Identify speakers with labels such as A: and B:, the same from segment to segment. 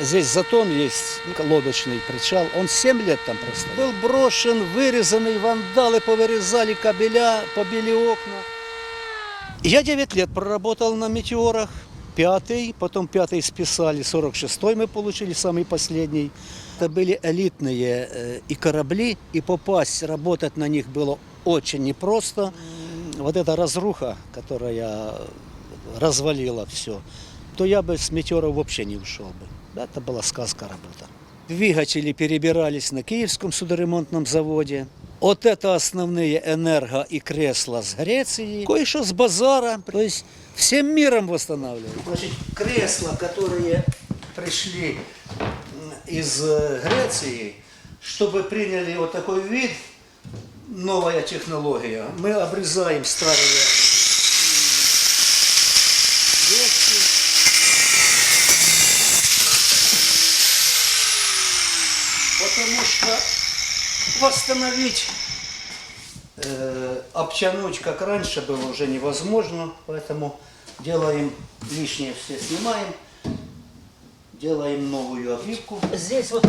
A: Здесь затон есть, лодочный причал. Он 7 лет там просто. Был брошен, вырезанный, вандалы повырезали кабеля, побили окна. Я 9 лет проработал на метеорах. Пятый, потом пятый списали, 46-й мы получили, самый последний. Это были элитные э, и корабли, и попасть, работать на них было очень непросто. Вот эта разруха, которая развалила все, то я бы с метеора вообще не ушел бы. Это была сказка работа. Двигатели перебирались на Киевском судоремонтном заводе. Вот это основные энерго и кресла с Греции. Кое-что с базара. То есть всем миром восстанавливают. Значит, кресла, которые пришли из э, Греции, чтобы приняли вот такой вид, новая технология, мы обрезаем старые потому что восстановить, э, обтянуть, как раньше было, уже невозможно, поэтому делаем лишнее все снимаем, делаем новую обивку. Здесь вот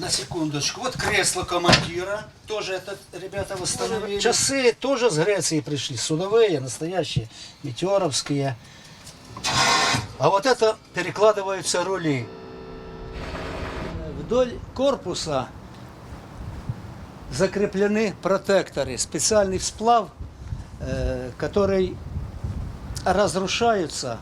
A: на секундочку. Вот кресло командира. Тоже это ребята восстановили. Часы тоже с Греции пришли. Судовые, настоящие, метеоровские. А вот это перекладываются рули. Вдоль корпуса закреплены протекторы. Специальный сплав, э, который разрушаются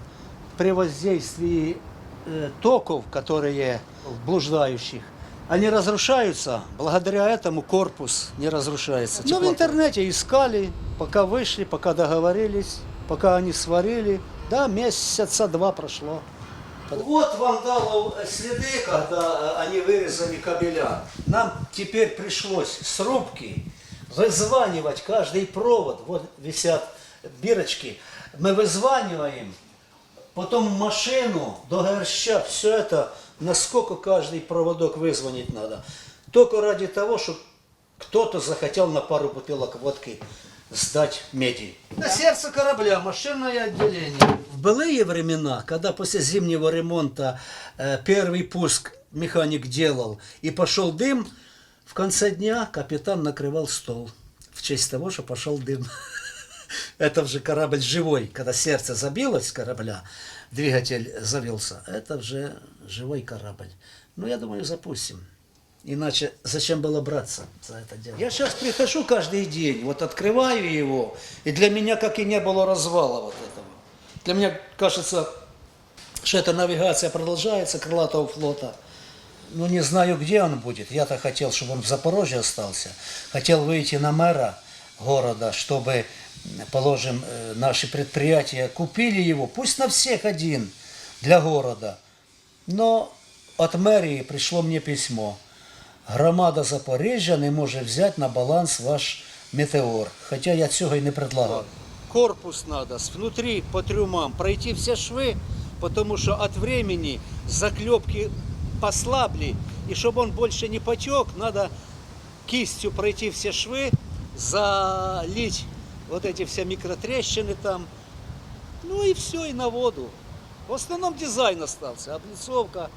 A: при воздействии э, токов, которые блуждающих. Они разрушаются, благодаря этому корпус не разрушается. Ну, в интернете искали, пока вышли, пока договорились, пока они сварили. Да, месяца два прошло. Вот вандалов следы, когда э, они вырезали кабеля. Нам теперь пришлось с рубки вызванивать каждый провод. Вот висят бирочки. Мы вызваниваем, потом машину до горща, все это, насколько каждый проводок вызвонить надо. Только ради того, чтобы кто-то захотел на пару бутылок водки сдать меди. На сердце корабля машинное отделение. В былые времена, когда после зимнего ремонта э, первый пуск механик делал и пошел дым, в конце дня капитан накрывал стол в честь того, что пошел дым. Это уже корабль живой, когда сердце забилось корабля, двигатель завелся. Это уже живой корабль. Ну, я думаю, запустим. Иначе зачем было браться за это дело? Я сейчас прихожу каждый день, вот открываю его, и для меня как и не было развала вот этого. Для меня кажется, что эта навигация продолжается крылатого флота. Ну, не знаю, где он будет. Я-то хотел, чтобы он в Запорожье остался. Хотел выйти на мэра города, чтобы, положим, э, наши предприятия купили его, пусть на всех один, для города. Но от мэрии пришло мне письмо. Громада Запоріжжя не може взяти на баланс ваш метеор. Хоча я цього і не предлагав. Корпус с внутри по трюмам пройти все швы, потому что от времени заклепки послабли, и чтобы он больше не потек, надо кистью пройти все швы, залить вот эти все микротрещины там, ну и все, и на воду. В основном дизайн остался, облицовка,